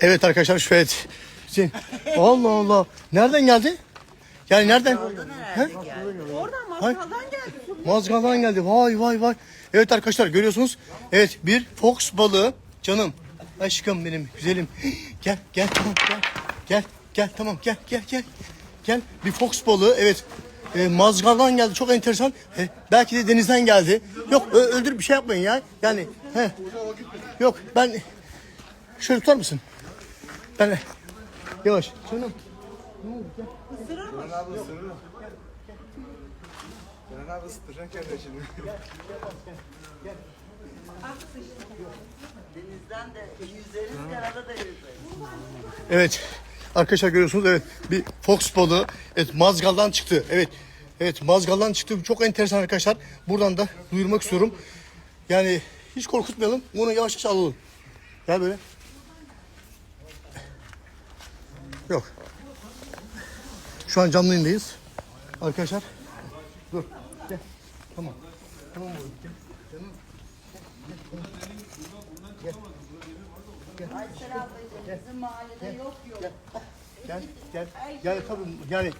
Evet arkadaşlar şöyle. Hüseyin. Allah Allah. Nereden geldi? Yani nereden? He? Oradan mangaldan geldi. Mazgal'dan geldi. Vay vay vay. Evet arkadaşlar görüyorsunuz. Evet bir fox balığı. Canım. Aşkım benim güzelim. Gel gel tamam gel. Gel gel tamam gel gel gel. Gel bir fox balığı evet. E, Mazgal'dan geldi çok enteresan. E, belki de denizden geldi. Yok ö- öldürüp bir şey yapmayın ya. Yani he. Yok ben şöyle tutar mısın? Ben yavaş. Canım. Eren abi ısıtacak kendine şimdi. Denizden de yüzeriz, karada da yüzeriz. Evet. Arkadaşlar görüyorsunuz evet bir fox balığı evet Mazgal'dan çıktı. Evet. Evet Mazgal'dan çıktı. Çok enteresan arkadaşlar. Buradan da duyurmak istiyorum. Yani hiç korkutmayalım. Bunu yavaş yavaş alalım. Gel böyle. Yok. Şu an canlı yayındayız. Arkadaşlar. Dur. Gel. Tamam. Tamam oğlum. Gel. Canım. Aysel ablacığım bizim mahallede yok yok. Gel, gel, gel tabii yani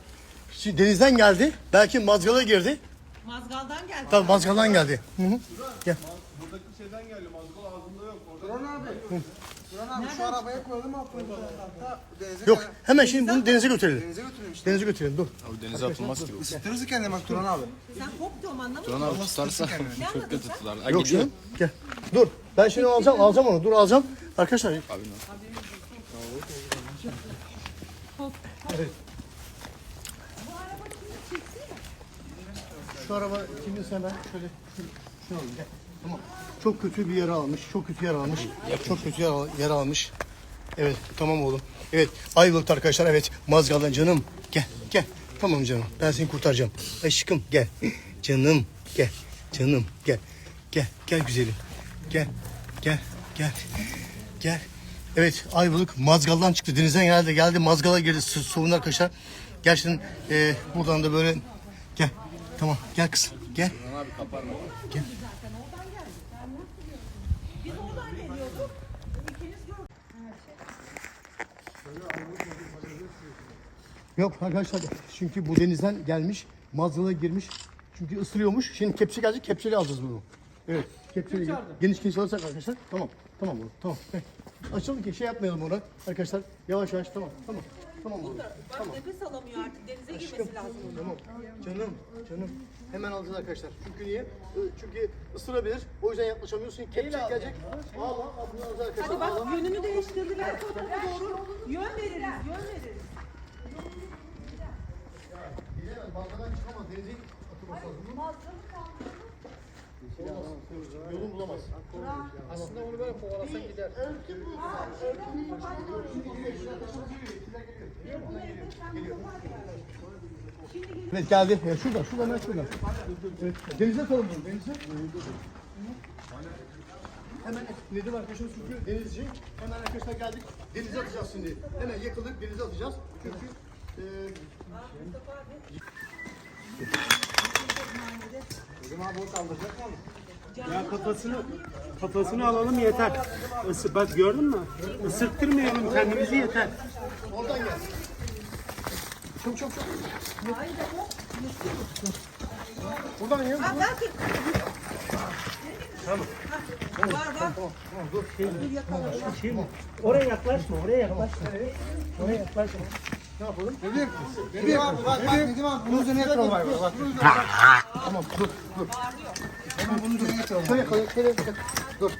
şimdi denizden geldi. Belki mazgala girdi. Mazgaldan geldi. Tabii mazgaldan geldi. Hı hı. Gel. Buradaki şeyden geldi. Mazgal ağzında yok. Duran abi. Duran abi şu arabaya koyalım. Hatta denize Yok, hemen şimdi bunu denize götürelim. Denize götürelim işte. Denize götürelim. Dur. Abi denize atılmaz ki bu. Isıtırız kendine bak Duran abi. Sen kop diyorum anlamadın Duran abi tutarsa çok kötü tutar. Ha, Yok gidiyor. canım. Gel. Dur. Ben şimdi alacağım, alacağım onu. Dur alacağım. Arkadaşlar. Abi ne? Şu araba kiminse ben şöyle şunu, şunu alayım. Gel. Tamam. Çok kötü bir yara almış. Çok kötü yara almış. Çok kötü yara, yara almış. Evet tamam oğlum. Evet Ayvalık'ta arkadaşlar evet Mazgal'dan canım. Gel gel. Tamam canım ben seni kurtaracağım. Aşkım gel. Canım gel. Canım gel. Gel gel güzelim. Gel gel gel. Gel. Evet Ayvalık Mazgal'dan çıktı. Denizden geldi geldi Mazgal'a girdi. Su- arkadaşlar. Gerçekten e, buradan da böyle gel. Tamam gel kızım gel. Gel. Yok arkadaşlar çünkü bu denizden gelmiş, mazgala girmiş. Çünkü ısırıyormuş. Şimdi kepçe gelecek, kepçeyle alacağız bunu. Evet, kepçeyle geniş geniş alırsak arkadaşlar. Tamam, tamam oğlum, tamam. Evet. Açalım ki şey yapmayalım ona. Arkadaşlar yavaş yavaş tamam, tamam. Tamam oğlum. Bak nefes alamıyor artık denize girmesi lazım. Tamam. Canım, canım. Hemen alacağız arkadaşlar. Çünkü niye? Çünkü ısırabilir. O yüzden yaklaşamıyorsun. Kepçe gelecek. Al al, al bunu alacağız arkadaşlar. Hadi Al, al. bak yönünü değiştirdiler. O tarafa doğru yön veririz, yön veririz. Bilemez, balkadan çıkamaz. Denize atılması lazım. Olmaz. Yolunu bulamaz. Aslında onu böyle kovalasan gider. Evet geldi. Ya şurada, şurada şurada. Denize atalım bunu, denize. Hemen Nedim arkadaşımız çünkü denizci. Hemen arkadaşlar geldik. Denize atacağız şimdi. Hemen yakaladık denize atacağız. Çünkü e, Ya kafasını kafasını alalım yeter. Isı, bak gördün mü? Isırttırmayalım kendimizi yeter. oradan gel. Çok çok çok. Buradan. Ha, ben. Tamam. Var var. Şey mi? Oraya yaklaşma, oraya yaklaşma. Oraya yaklaşma. Nedim. Nedim abi bak bak Nedim abi bunun üzerine yatıralım abi bak. Tamam dur dur. Hemen bunun üzerine yatıralım. Şöyle koy, şöyle koy. Dur.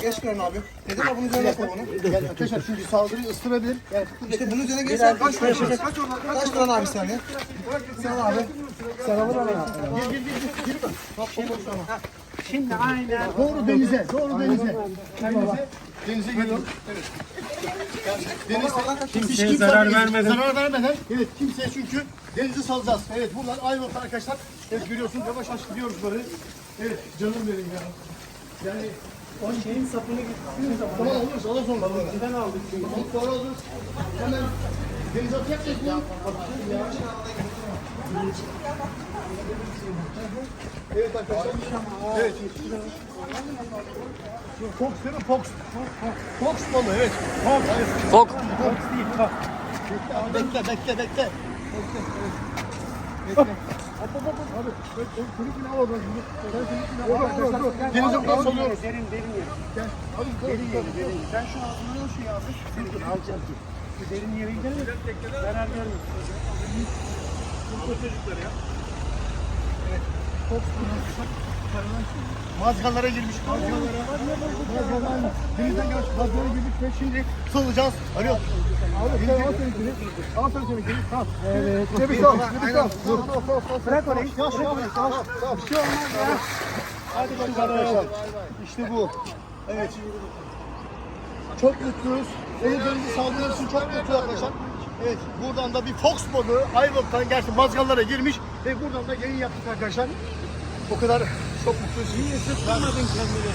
Geç Duran abi. Nedim abi bunun üzerine koy bunu. Gel arkadaşlar çünkü saldırı ısırabilir. Gel. İşte bunun üzerine geç sen kaç kaç kaç kaç kaç abi sen ya. Sen abi. Sen alır abi. Gir gir gir gir. Bak. Bak bak bak. Şimdi aynen. Doğru denize, doğru denize. Denize, denize. Evet. Denize hiç Kimseye zarar vermeden. Zarar vermeden. Evet kimseye çünkü denize salacağız. Evet buradan Ayvalık arkadaşlar. Evet görüyorsunuz yavaş yavaş gidiyoruz böyle. Evet canım benim ya. Yani O şeyin sapını gitsin zaman. tamam alırız alırız onu. Bizden aldık çünkü. Tamam sonra alırız. Hemen Deniz atacak mısın? Evet arkadaşlar. Evet. Fox değil mi? Fox. Fox balığı evet. Fox. Fok. Fox değil, bak. Bekle bekle bekle. Deniz okları salıyoruz. Derin, derin yer. Derin yeri, derin yeri. Sen şu ağzından al şu yağı. Dur, dur, alacağım. Derin yere gidelim. Zarar görmesin. Mazgalara girmiş. Mazgalara Denizden gelmiş. Mazgalara girmiş ve şimdi salacağız. Alo. Abi sen al seninkini. Al sen seninkini. Tamam. Evet. Bir şey olmaz. Bir şey olmaz. Bırak orayı. Yavaş yavaş. Tamam. Tamam. Bir şey olmaz ya. Hadi bakalım arkadaşlar. İşte bu. Evet. Çok mutluyuz. Denizlerimizi saldığınız için çok mutluyuz arkadaşlar. Evet, buradan da bir Fox balığı Ayvalık'tan gerçi mazgallara girmiş ve buradan da yayın yaptık arkadaşlar. O kadar çok mutluyuz. Niye sıkmadın kendini?